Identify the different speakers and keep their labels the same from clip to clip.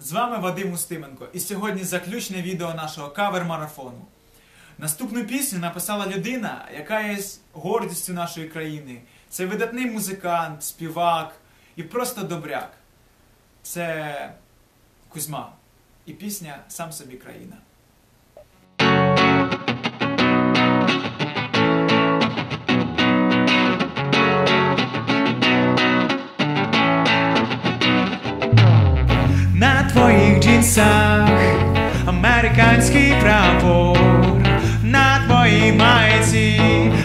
Speaker 1: З вами Вадим Устименко, і сьогодні заключне відео нашого кавер-марафону. Наступну пісню написала людина, яка є гордістю нашої країни. Це видатний музикант, співак і просто добряк. Це Кузьма. І пісня Сам собі країна. Твоїх джинсах американський прапор, на твоїй майці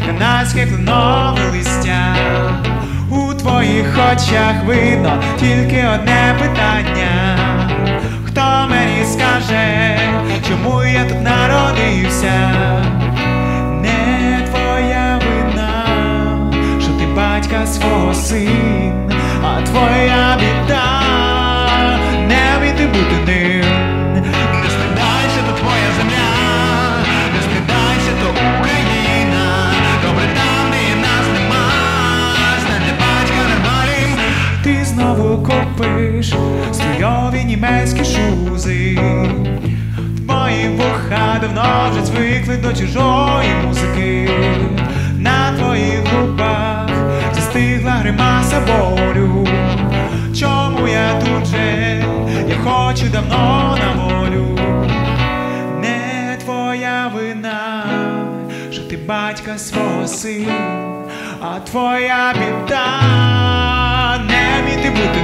Speaker 1: канадське кленове листя. У твоїх очах видно тільки одне питання. Хто мені скаже, чому я тут народився? Не твоя вина, що ти батька свого син, а твоя біда знову копиш стойові німецькі шузи. Твої вуха давно вже звикли до чужої музики. На твоїх губах застигла гримаса болю. Чому я тут же? Я хочу давно на волю. Не твоя вина, що ти батька свого син, а твоя біда не вміти бути.